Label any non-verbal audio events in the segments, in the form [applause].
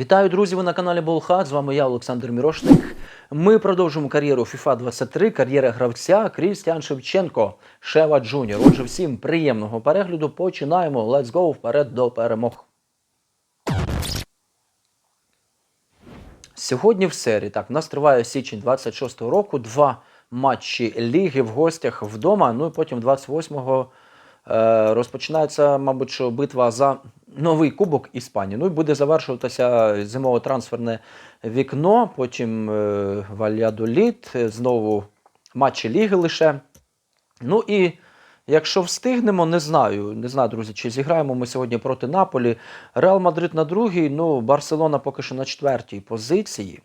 Вітаю, друзі! Ви на каналі Болхат. З вами я, Олександр Мірошник. Ми продовжуємо кар'єру FIFA 23, кар'єра гравця Крістіан Шевченко, Шева Джуніор. Отже, всім приємного перегляду. Починаємо. Let's go вперед до перемог. Сьогодні в серії так, у нас триває січень 26-го року. Два матчі ліги в гостях вдома. Ну і потім 28-го е, розпочинається, мабуть, що битва за новий кубок Іспанії. Ну і буде завершуватися зимове трансферне вікно. Потім е, Вальядоліт, е, знову матчі ліги лише. Ну і якщо встигнемо, не знаю. Не знаю, друзі, чи зіграємо ми сьогодні проти Наполі. Реал Мадрид на другій, ну, Барселона поки що на четвертій позиції.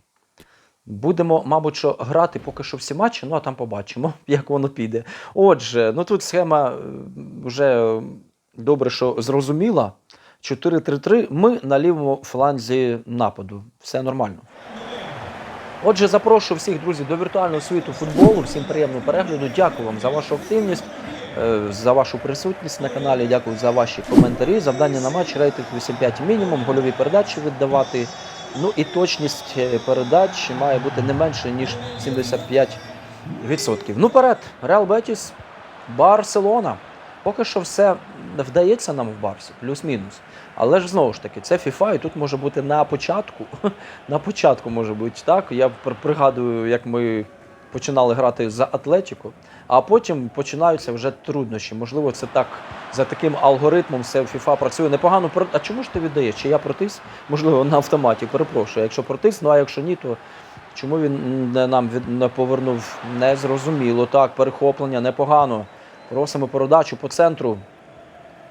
Будемо, мабуть, що грати поки що всі матчі, ну а там побачимо, [laughs] як воно піде. Отже, ну тут схема е, вже добре, що зрозуміла. 4-3-3. Ми на лівому фланзі нападу. Все нормально. Отже, запрошую всіх друзів до віртуального світу футболу. Всім приємного перегляду. Дякую вам за вашу активність, е, за вашу присутність на каналі. Дякую за ваші коментарі. Завдання на матч рейтинг 8-5 мінімум, гольові передачі віддавати. Ну і точність е, передач має бути не менше, ніж 75%. Ну, перед, Реал Бетіс, Барселона. Поки що все вдається нам в Барсі, плюс-мінус. Але ж знову ж таки, це FIFA, і тут може бути на початку. [laughs] на початку може бути так. Я пригадую, як ми починали грати за Атлетіко, а потім починаються вже труднощі. Можливо, це так за таким алгоритмом все в FIFA працює непогано. А чому ж ти віддаєш? Чи я протис? Можливо, на автоматі, перепрошую. Якщо протис, ну а якщо ні, то чому він нам від повернув? Незрозуміло. Так, перехоплення непогано. Просимо передачу по центру.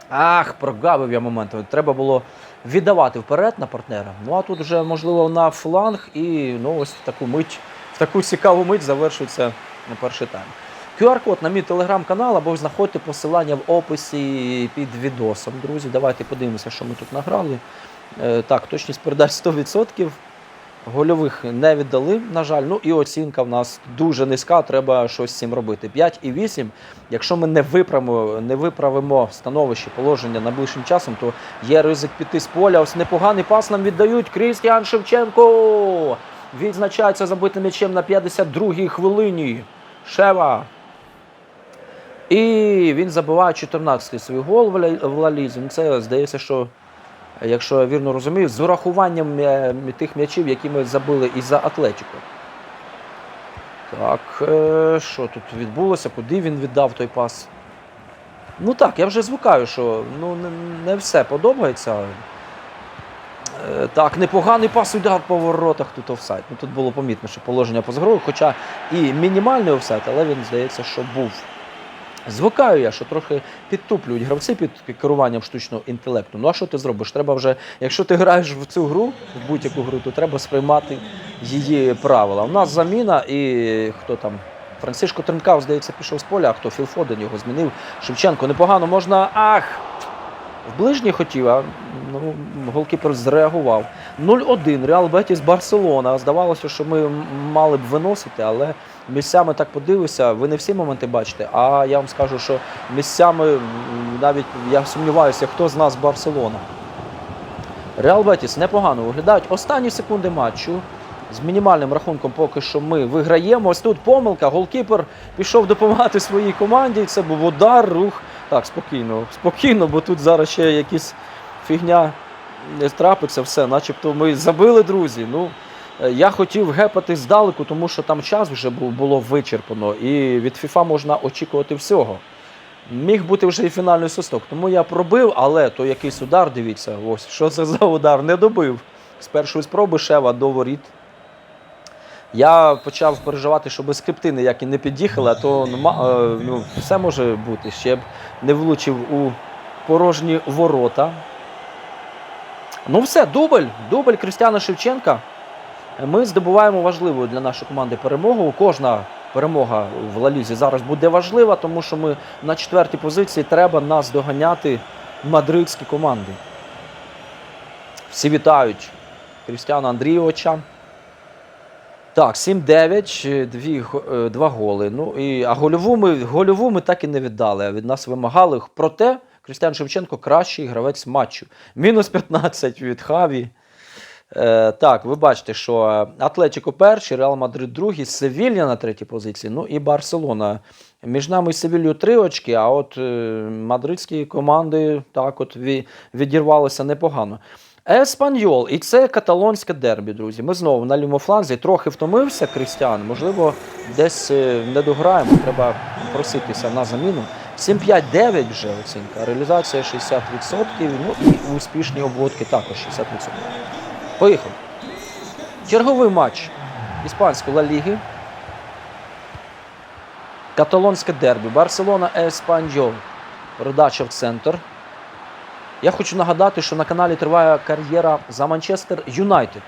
Ах, прогавив я момент. Треба було віддавати вперед на партнера. Ну а тут вже, можливо, на фланг і ну, ось таку мить, в таку цікаву мить завершується на перший тайм. QR-код на мій телеграм-канал або знаходьте посилання в описі під відосом. Друзі, давайте подивимося, що ми тут награли. Е, так, точність передач 100%. Гольових не віддали, на жаль. Ну і оцінка в нас дуже низька, треба щось з цим робити. 5 і 8. Якщо ми не виправимо, не виправимо становище положення найближчим часом, то є ризик піти з поля. Ось непоганий пас нам віддають. Крістіан Шевченко відзначається забитим м'ячем на 52-й хвилині. Шева. І він забиває 14-й свій гол в Ла- в Ла Ну, Це здається, що якщо я вірно розумію, з урахуванням е, тих м'ячів, які ми забили і за Атлетіко. Так, е, що тут відбулося? Куди він віддав той пас? Ну так, я вже звикаю, що ну, не все подобається. Е, так, непоганий пас удар по воротах тут офсайд. Ну, тут було помітно, що положення поза грою, хоча і мінімальний офсайд, але він здається, що був. Звикаю я, що трохи підтуплюють гравці під керуванням штучного інтелекту. Ну а що ти зробиш? Треба вже, якщо ти граєш в цю гру, в будь-яку гру, то треба сприймати її правила. У нас заміна і хто там? Францишко Тренкав, здається, пішов з поля, а хто Філ Фоден його змінив. Шевченко непогано можна. Ах! В ближній хотів, ну, голкіпер зреагував. 0-1. Реал Бетіс Барселона. Здавалося, що ми мали б виносити, але місцями так подивився. Ви не всі моменти бачите. А я вам скажу, що місцями навіть я сумніваюся, хто з нас Барселона. Реал Бетіс непогано виглядають. Останні секунди матчу. З мінімальним рахунком поки що ми виграємо. Ось тут помилка. Голкіпер пішов допомагати своїй команді. Це був удар, рух. Так, спокійно, спокійно, бо тут зараз ще якісь фігня не трапиться, все, начебто ми забили, друзі. Ну, е, я хотів гепати здалеку, тому що там час вже було вичерпано, і від FIFA можна очікувати всього. Міг бути вже і фінальний свисток. Тому я пробив, але то якийсь удар, дивіться, ось що це за удар, не добив. З першої спроби Шева до воріт. Я почав переживати, щоб скрипти ніякі не під'їхали, а то е, ну, все може бути. Ще б не влучив у порожні ворота. Ну все, дубль, дубль Крістіана Шевченка. Ми здобуваємо важливу для нашої команди перемогу. Кожна перемога в Лалізі зараз буде важлива, тому що ми на четвертій позиції треба нас доганяти мадридські команди. Всі вітають Крістіана Андрійовича. Так, 7-9, дві, е, два голи. Ну, і, а гольову ми, гольову ми так і не віддали. а Від нас вимагали. Проте Крістіан Шевченко кращий гравець матчу. Мінус 15 від Хаві. Е, так, ви бачите, що Атлетіко перший, Реал Мадрид другий, Севілья на третій позиції, ну і Барселона. Між нами і Севілью три очки, а от е, мадридські команди так от відірвалися непогано. Еспаньол, і це каталонське дербі, друзі. Ми знову на лівому трохи втомився Крістіан. Можливо, десь е, не дограємо, треба проситися на заміну. 7-5-9 вже оцінка. Реалізація 60%. Ну і успішні обводки також 60%. Поїхали. Черговий матч іспанської Ла Ліги. Каталонське дербі. Барселона Еспаньол. Передача в центр. Я хочу нагадати, що на каналі триває кар'єра за Манчестер Юнайтед.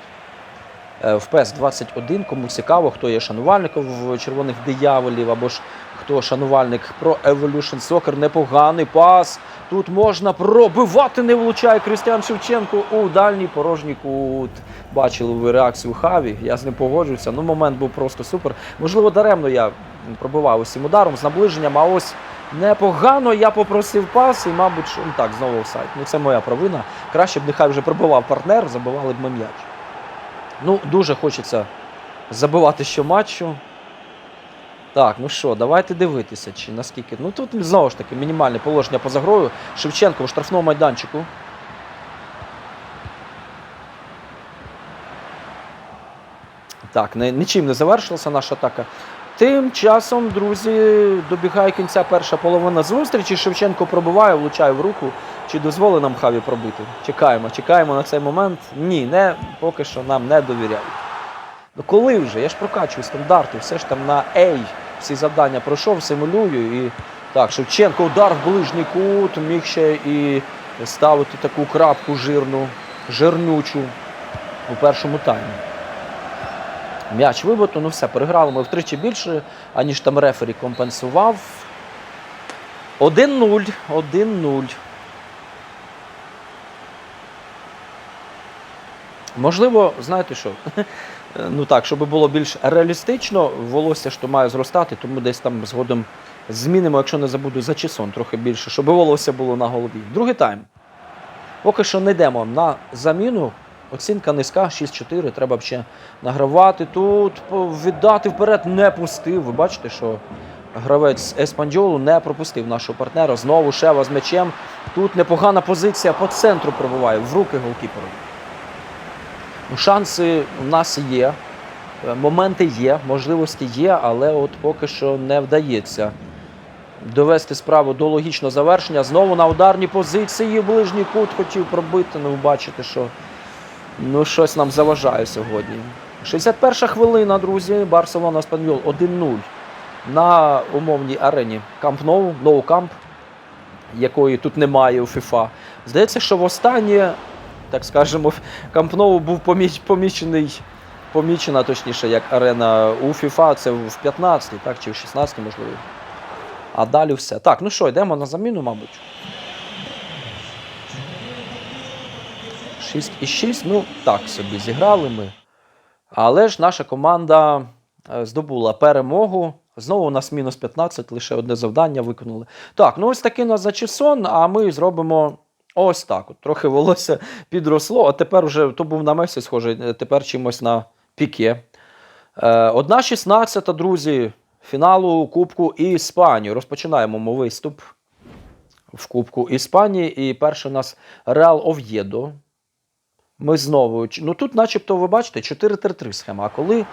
Е, В ПЕС 21. Кому цікаво, хто є шанувальником в червоних дияволів або ж хто шанувальник про Evolution Soccer. Непоганий пас. Тут можна пробивати, не влучає Крістіан Шевченко у дальній порожній кут. Бачили ви реакцію Хаві. Я з ним погоджуюся. Ну, момент був просто супер. Можливо, даремно я пробивав усім ударом з наближенням, а ось непогано я попросив пас, і, мабуть, що ну, так, знову офсайд. Ну, це моя провина. Краще б нехай вже пробивав партнер, забивали б ми м'яч. Ну, дуже хочеться забивати щоматчу. Так, ну що, давайте дивитися, чи наскільки. Ну тут знову ж таки мінімальне положення поза грою. Шевченко у штрафному майданчику. Так, нічим не завершилася наша атака. Тим часом, друзі, добігає кінця перша половина зустрічі. Шевченко пробиває, влучає в руку. Чи дозволить нам Хаві пробити? Чекаємо, чекаємо на цей момент. Ні, не, поки що нам не довіряють. Ну коли вже? Я ж прокачую стандарти, все ж там на Ей всі завдання пройшов, симулюю. І так, Шевченко удар в ближній кут, міг ще і ставити таку крапку жирну, жирнючу у першому таймі. М'яч вибито, ну все, переграли ми втричі більше, аніж там рефері компенсував. 1-0, 1-0. Можливо, знаєте що? [laughs] Ну так, щоб було більш реалістично, волосся що має зростати, тому десь там згодом змінимо, якщо не забуду, за чесон трохи більше, щоб волосся було на голові. Другий тайм. Поки що не йдемо на заміну. Оцінка низька, 6-4. Треба б ще награвати. Тут віддати вперед не пустив. Ви бачите, що гравець Еспандіолу не пропустив нашого партнера. Знову Шева з м'ячем. Тут непогана позиція по центру пробиває в руки голкіперу. Ну, Шанси в нас є, е, моменти є, можливості є, але от поки що не вдається довести справу до логічного завершення. Знову на ударній позиції ближній кут хотів пробити. Ну, бачите, що ну, щось нам заважає сьогодні. 61 хвилина, друзі. Барселона Спанвіл 1-0 на умовній арені Камп Ноу, Ноу Камп, якої тут немає у ФІФА. Здається, що востаннє, так скажемо, Камп Ноу був поміч, помічений. Помічена, точніше, як арена у ФІФА, це в 15-й, так, чи в 16-й, можливо. А далі все. Так, ну що, йдемо на заміну, мабуть. 6 і 6, ну так собі зіграли ми. Але ж наша команда е, здобула перемогу. Знову у нас мінус 15, лише одне завдання виконали. Так, ну ось такий у нас зачесон, а ми зробимо ось так. От. Трохи волосся підросло, а тепер вже то був на Месі схожий, е, тепер чимось на піке. Е, Одна 16, друзі, фіналу Кубку Іспанії. Розпочинаємо ми виступ в Кубку Іспанії. І перший у нас Реал Ов'єдо. Ми знову. Ну тут, начебто, ви бачите, 4-3-3 схема. А коли.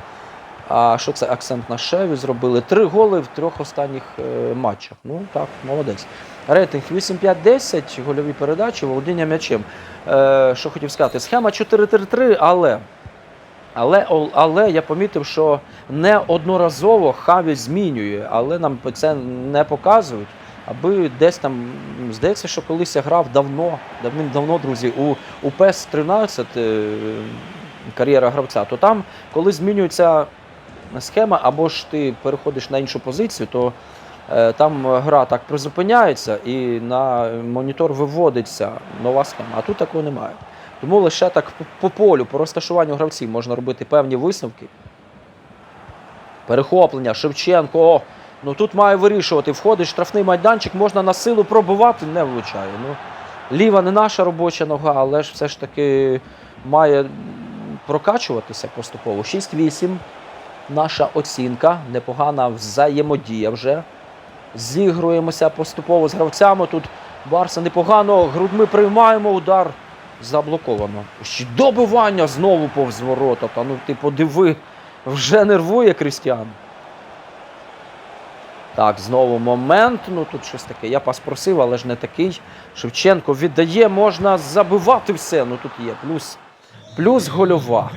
А що це акцент на шеві зробили? Три голи в трьох останніх е, матчах. Ну так, молодець. Рейтинг 8-5-10, гольові передачі, володіння м'ячем. Е, що хотів сказати, схема 4-3-3, але. Але, але я помітив, що неодноразово Хаві змінює, але нам це не показують. Аби десь там, здається, що колись я грав давно, давним-давно, друзі, у, у PES 13 е, кар'єра гравця, то там, коли змінюється схема, або ж ти переходиш на іншу позицію, то е, там гра так призупиняється і на монітор виводиться нова схема. А тут такого немає. Тому лише так по полю, по розташуванню гравців можна робити певні висновки. Перехоплення, Шевченко. Ну тут має вирішувати. Входить штрафний майданчик, можна на силу пробивати, не влучає. Ну, ліва не наша робоча нога, але ж все ж таки має прокачуватися поступово. 6-8. Наша оцінка, непогана взаємодія вже. Зігруємося поступово з гравцями. Тут Барса непогано, грудьми приймаємо удар. Заблоковано. Ще добивання знову повз ворота. Та ну ти подиви, вже нервує Крістіан. Так, знову момент. Ну тут щось таке. Я пас просив, але ж не такий. Шевченко віддає, можна забивати все. Ну тут є. Плюс, плюс гольова.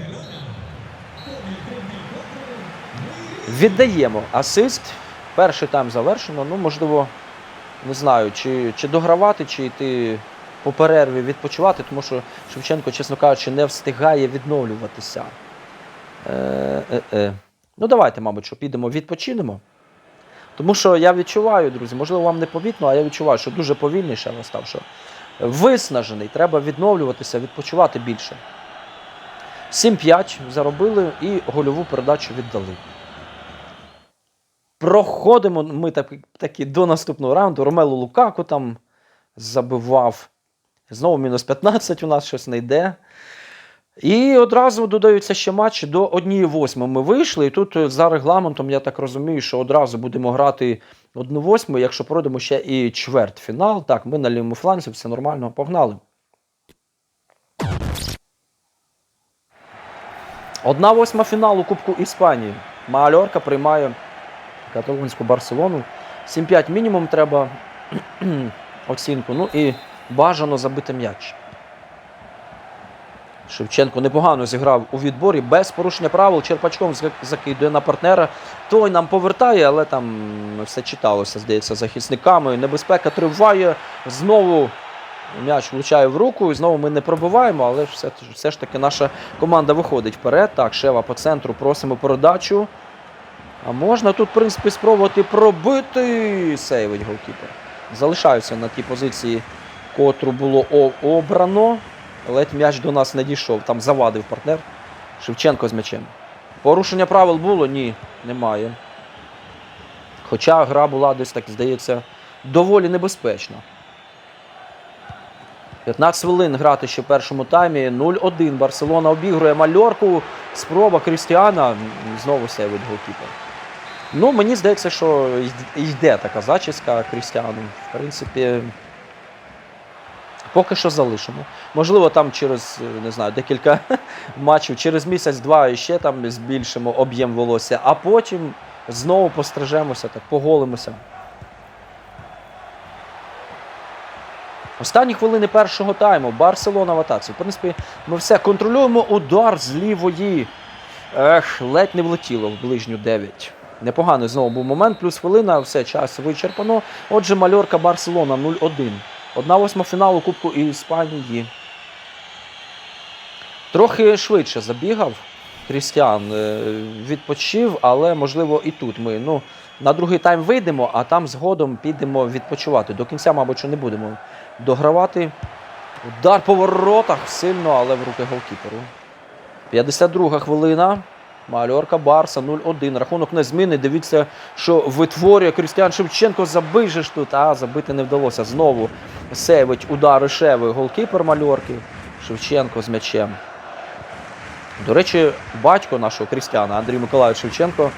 Віддаємо асист. Перший тайм завершено. Ну, можливо, не знаю, чи, чи догравати, чи йти по перерві відпочивати, тому що Шевченко, чесно кажучи, не встигає відновлюватися. Е, е, е. Ну, давайте, мабуть, що підемо відпочинемо. Тому що я відчуваю, друзі, можливо, вам не помітно, а я відчуваю, що дуже повільний ще став, що виснажений, треба відновлюватися, відпочивати більше. 7-5 заробили і гольову передачу віддали. Проходимо ми так, таки до наступного раунду. Ромело Лукаку там забивав. Знову мінус 15 у нас щось не йде. І одразу додаються ще матчі до 1-8 ми вийшли. І тут е, за регламентом, я так розумію, що одразу будемо грати 1-8, якщо пройдемо ще і чвертьфінал. Так, ми на лівому фланзі, все нормально, погнали. 1-8 фіналу Кубку Іспанії. Маальорка приймає каталонську Барселону. 7-5 мінімум треба [clears throat] оцінку. Ну і бажано забити м'яч. Шевченко непогано зіграв у відборі без порушення правил. Черпачком закидує на партнера. Той нам повертає, але там все читалося, здається, захисниками. Небезпека триває. Знову м'яч влучає в руку, і знову ми не пробиваємо, але все, все ж таки наша команда виходить вперед. Так, Шева по центру, просимо передачу. А можна тут, в принципі, спробувати пробити сейвить голкіпер. Залишаюся на тій позиції, котру було обрано. Ледь м'яч до нас не дійшов. Там завадив партнер. Шевченко з м'ячем. Порушення правил було? Ні, немає. Хоча гра була десь так, здається, доволі небезпечна. 15 хвилин грати ще в першому таймі. 0-1. Барселона обігрує мальорку. Спроба Крістіана. Знову сейвить голкіпер. Ну, мені здається, що йде така зачіска Крістіану. В принципі, поки що залишимо. Можливо, там через е, не знаю, декілька [laughs] матчів, через місяць-два ще там збільшимо об'єм волосся, а потім знову пострижемося, так, поголимося. Останні хвилини першого тайму. Барселона в атаці. В принципі, ми все контролюємо удар з лівої. Ех, ледь не влетіло в ближню 9. Непоганий знову був момент, плюс хвилина, все, час вичерпано. Отже, мальорка Барселона 0-1. Одна восьма фіналу Кубку Іспанії. Трохи швидше забігав. Крістіан е, відпочив, але можливо і тут ми ну, на другий тайм вийдемо, а там згодом підемо відпочивати. До кінця, мабуть, не будемо догравати. Удар по воротах сильно, але в руки голкіперу. 52 хвилина. Мальорка Барса 0-1. Рахунок не змінний. Дивіться, що витворює Крістіан Шевченко. Забий тут, а забити не вдалося. Знову сейвить удари Шеви. Голкіпер Мальорки. Шевченко з м'ячем. До речі, батько нашого Крістіана Андрій Миколаївич Шевченко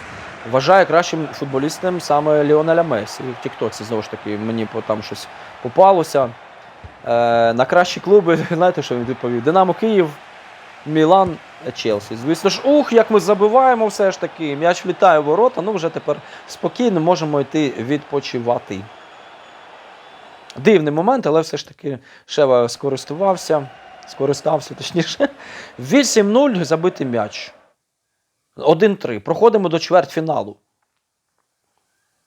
вважає кращим футболістом саме Ліонеля Месі. В Тіктоці знову ж таки мені там щось попалося. Е, на кращі клуби, [laughs] знаєте, що він відповів? Динамо Київ, Мілан, Челсі. Звісно ж, ух, як ми забиваємо все ж таки. М'яч влітає в ворота, ну вже тепер спокійно можемо йти відпочивати. Дивний момент, але все ж таки Шева скористувався. Скористався, точніше. [laughs] 8-0 забитий м'яч. 1-3. Проходимо до чвертьфіналу.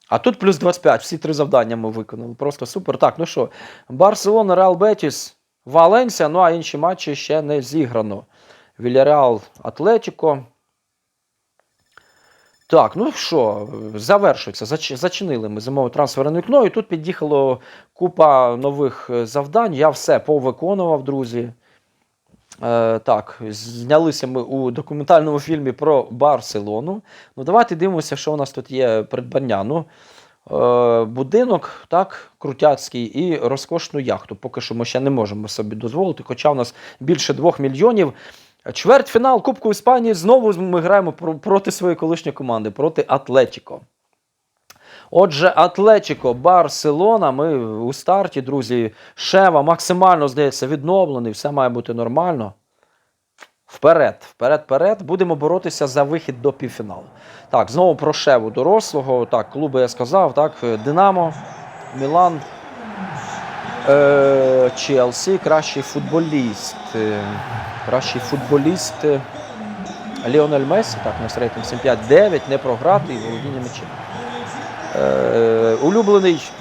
А тут плюс 25. Всі три завдання ми виконали. Просто супер. Так, ну що, Барселона, Реал Бетіс, Валенсія, ну а інші матчі ще не зіграно. Вільяреал Атлетіко. Так, ну що, завершується. Зач- Зачинили ми зимове трансферне вікно, і тут під'їхало купа нових е, завдань. Я все повиконував, друзі. Е, так, знялися ми у документальному фільмі про Барселону. Ну, давайте дивимося, що у нас тут є придбання. Ну, е, будинок, так, крутяцький і розкошну яхту. Поки що ми ще не можемо собі дозволити, хоча у нас більше 2 мільйонів. Чвертьфінал Кубку Іспанії знову ми граємо проти своєї колишньої команди, проти Атлетіко. Отже, Атлетіко, Барселона. Ми у старті, друзі. Шева максимально здається відновлений, все має бути нормально. Вперед, вперед, вперед. Будемо боротися за вихід до півфіналу. Так, знову про Шеву дорослого. Так, клуби я сказав, так, Динамо, Мілан, е, Челсі, кращий футболіст. Кращий футболіст. Ліонель Мессі, так, у нас рейтинг 7-5-9, не програти і володіння м'ячем. Е, улюблений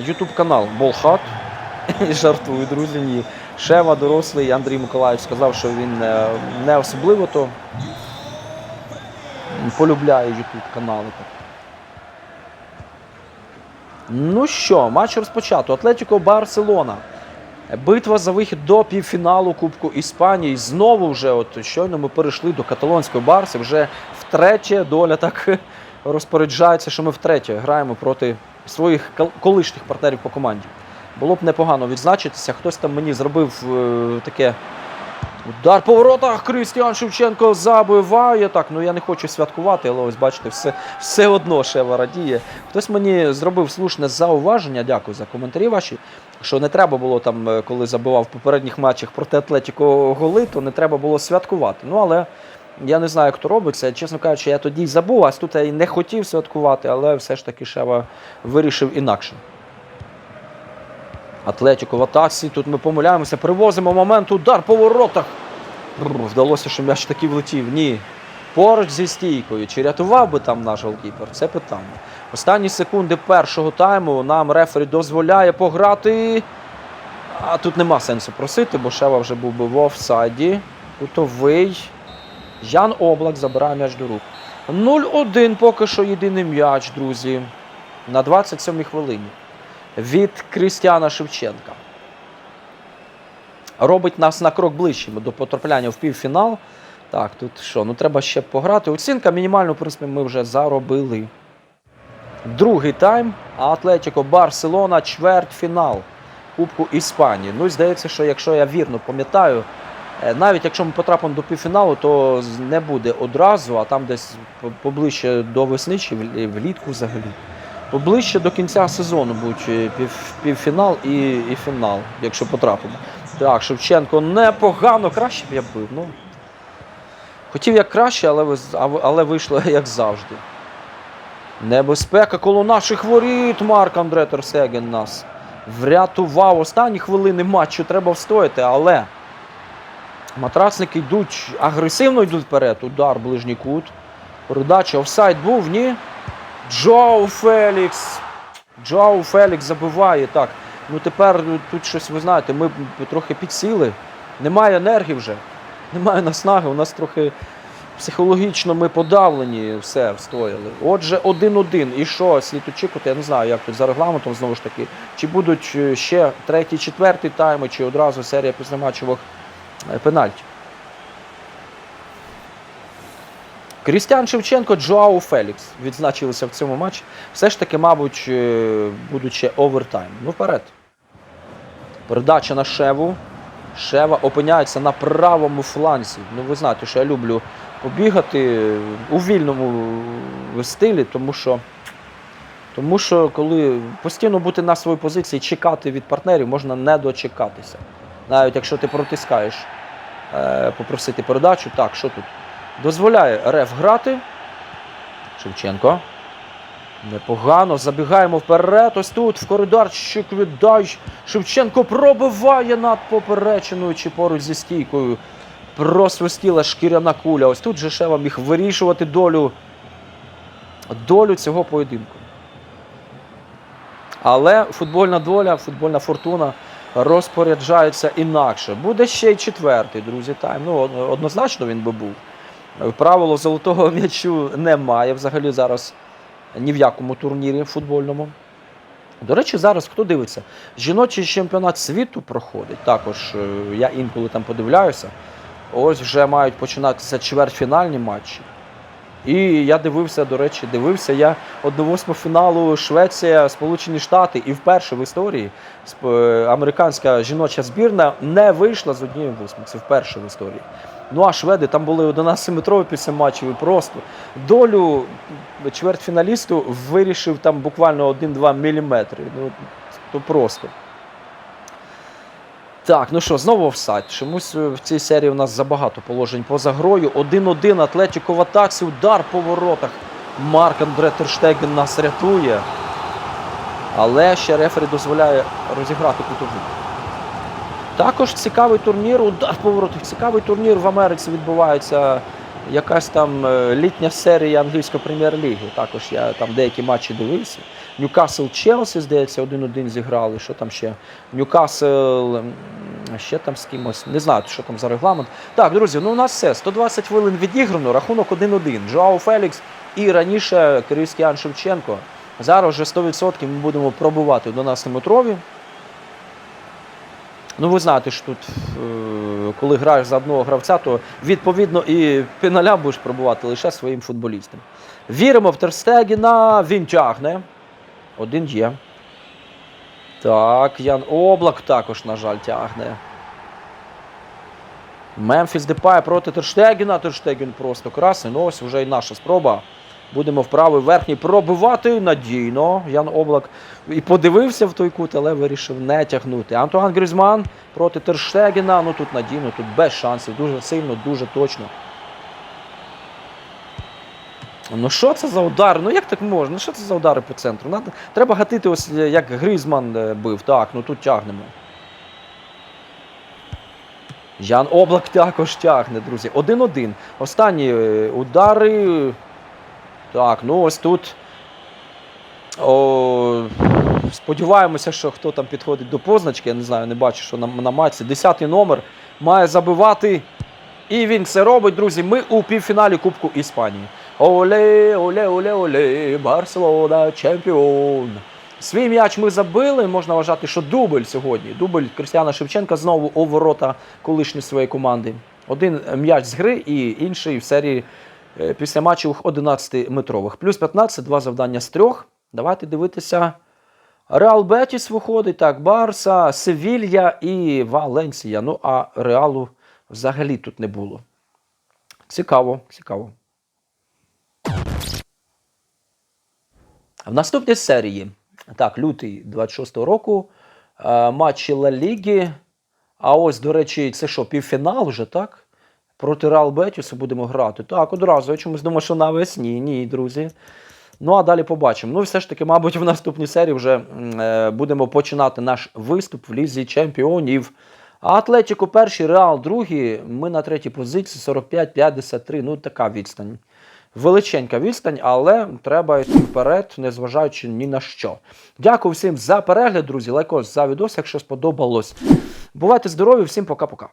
YouTube канал Болхат. [laughs] Жартую, друзі. Ні. Шева дорослий Андрій Миколаївич сказав, що він е, не особливо то полюбляє YouTube канали. Ну що, матч розпочато. Атлетіко Барселона. Битва за вихід до півфіналу Кубку Іспанії. Знову вже, от щойно ми перейшли до каталонської барси. Вже втретє доля так [laughs] розпоряджається, що ми втретє граємо проти своїх кол- колишніх партнерів по команді. Було б непогано відзначитися. Хтось там мені зробив е, таке удар по воротах. Крістіан Шевченко забиває. Так, ну я не хочу святкувати, але ось бачите, все, все одно Шева радіє. Хтось мені зробив слушне зауваження. Дякую за коментарі ваші. Що не треба було там, е, коли забивав в попередніх матчах проти Атлетіко голи, то не треба було святкувати. Ну але я не знаю, як то робиться. Чесно кажучи, я тоді й забув, а тут я і не хотів святкувати, але все ж таки Шева вирішив інакше. Атлетіко в атаці. Тут ми помиляємося, привозимо момент, удар по воротах. Вдалося, що м'яч таки влетів. Ні. Поруч зі стійкою. Чи рятував би там наш голкіпер? Це питання. Останні секунди першого тайму нам рефері дозволяє пограти. А тут нема сенсу просити, бо Шева вже був би в офсайді. Кутовий. Ян Облак забирає м'яч до рук. 0-1 поки що єдиний м'яч, друзі. На 27-й хвилині. Від Крістіана Шевченка. Робить нас на крок ближчими до потрапляння в півфінал. Так, тут що? Ну треба ще пограти. Оцінка мінімальну, в принципі, ми вже заробили. Другий тайм. Атлетіко Барселона, чвертьфінал Кубку Іспанії. Ну і здається, що якщо я вірно пам'ятаю, е, навіть якщо ми потрапимо до півфіналу, то не буде одразу, а там десь поближче до весни чи влітку взагалі. Поближче до кінця сезону будуть е, пів, півфінал і, і фінал, якщо потрапимо. Так, Шевченко непогано, краще б я бив. Ну, хотів як краще, але, але вийшло [laughs] як завжди. Небезпека коло наших воріт. Марк Андре Терсеген нас врятував. Останні хвилини матчу треба встояти, але матрасники йдуть агресивно йдуть вперед. Удар ближній кут. Передача офсайд був, ні. Джоу Фелікс. Джоу Фелікс забиває. Так. Ну тепер ну, тут щось, ви знаєте, ми трохи підсіли. Немає енергії вже. Немає наснаги. У нас трохи психологічно ми подавлені, все встояли. Отже, 1-1. І що, слід очікувати, я не знаю, як тут за регламентом знову ж таки. Чи будуть е, ще третій, четвертий тайми, чи одразу серія післяматчевих е, пенальтів. Крістіан Шевченко, Джоау Фелікс відзначилися в цьому матчі. Все ж таки, мабуть, е, будуть ще овертайм. Ну, вперед. Передача на Шеву. Шева опиняється на правому фланзі. Ну, ви знаєте, що я люблю побігати у вільному стилі, тому що, тому що коли постійно бути на своїй позиції, чекати від партнерів, можна не дочекатися. Навіть якщо ти протискаєш е, попросити передачу, так, що тут? Дозволяє Реф грати. Шевченко. Непогано. Забігаємо вперед. Ось тут в коридорчик віддай. Шевченко пробиває над поперечиною чи поруч зі стійкою. Просвистіла шкіряна куля. Ось тут же Шева міг вирішувати долю, долю цього поєдинку. Але футбольна доля, футбольна фортуна розпоряджається інакше. Буде ще й четвертий, друзі, тайм. Ну, однозначно він би був. Правило золотого м'ячу немає взагалі зараз ні в якому турнірі футбольному. До речі, зараз хто дивиться? Жіночий чемпіонат світу проходить. Також е, я інколи там подивляюся. Ось вже мають починатися чвертьфінальні матчі. І я дивився, до речі, дивився я 1-8 фіналу Швеція, Сполучені Штати, і вперше в історії е, американська жіноча збірна не вийшла з однією восьми. Це вперше в історії. Ну а шведи там були 11-метрові після матчів і просто долю чвертьфіналісту вирішив там буквально 1-2 міліметри. Ну, то просто. Так, ну що, знову офсайд. Чомусь е, в цій серії у нас забагато положень поза грою. 1-1 Атлетіко в атаці, удар по воротах. Марк Андре Терштеген нас рятує. Але ще рефері дозволяє розіграти кутову. Також цікавий турнір, удар по. Цікавий турнір в Америці відбувається. Якась там е, літня серія англійської прем'єр-ліги. Також я там деякі матчі дивився. Ньюкасл Челсі, здається, 1-1 зіграли. Що там ще? Ньюкасл ще там з кимось. Не знаю, що там за регламент. Так, друзі, ну у нас все. 120 хвилин відіграно, рахунок 1-1. Жоао Фелікс і раніше Кирівський Шевченко. Зараз вже 100% ми будемо пробувати в 12-метрові. Ну, ви знаєте, що тут, е, коли граєш за одного гравця, то відповідно і пеналя будеш пробувати лише своїм футболістам. Віримо в Терстегіна, він тягне. Один є. Так, Ян Облак також, на жаль, тягне. Мемфіс Депай проти Терштегіна. Терштегін просто красний. Ну ось вже і наша спроба. Будемо в правий верхній пробивати надійно. Ян Облак і подивився в той кут, але вирішив не тягнути. Антуан Грізман проти Терштегіна. Ну тут надійно, тут без шансів. Дуже сильно, дуже точно. Ну що це за удар? Ну як так можна? Що це за удари по центру? Надо... Треба гатити, ось е, як Грізман е, бив. Так, ну тут тягнемо. Ян Облак також тягне, друзі. 1-1. Останні е, удари. Так, ну ось тут. О, сподіваємося, що хто там підходить до позначки. Я не знаю, не бачу, що на, на матці. Десятий номер має забивати. І він це робить, друзі. Ми у півфіналі Кубку Іспанії. Оле, оле, оле, оле, Барселона, чемпіон. Свій м'яч ми забили. Можна вважати, що дубль сьогодні. Дубль Кристиана Шевченка знову у ворота колишньої своєї команди. Один м'яч з гри і інший в серії після матчів 11-метрових. Плюс 15, два завдання з трьох. Давайте дивитися. Реал Бетіс виходить, так, Барса, Севілья і Валенсія. Ну, а Реалу взагалі тут не було. Цікаво, цікаво. В наступній серії, так, лютий 26-го року, е, матчі Ла Ліги. А ось, до речі, це що, півфінал вже, так? Проти Реал Бетісу будемо грати. Так, одразу. Я чомусь думаю, що навесні. Ні, друзі. Ну, а далі побачимо. Ну, все ж таки, мабуть, в наступній серії вже е, будемо починати наш виступ в Лізі Чемпіонів. А Атлетіко перший, Реал другий. Ми на третій позиції 45-53. Ну, така відстань. Величенька відстань, але треба йти вперед, незважаючи ні на що. Дякую всім за перегляд, друзі. Лайкос за відос, якщо сподобалось. Бувайте здорові, всім пока-пока.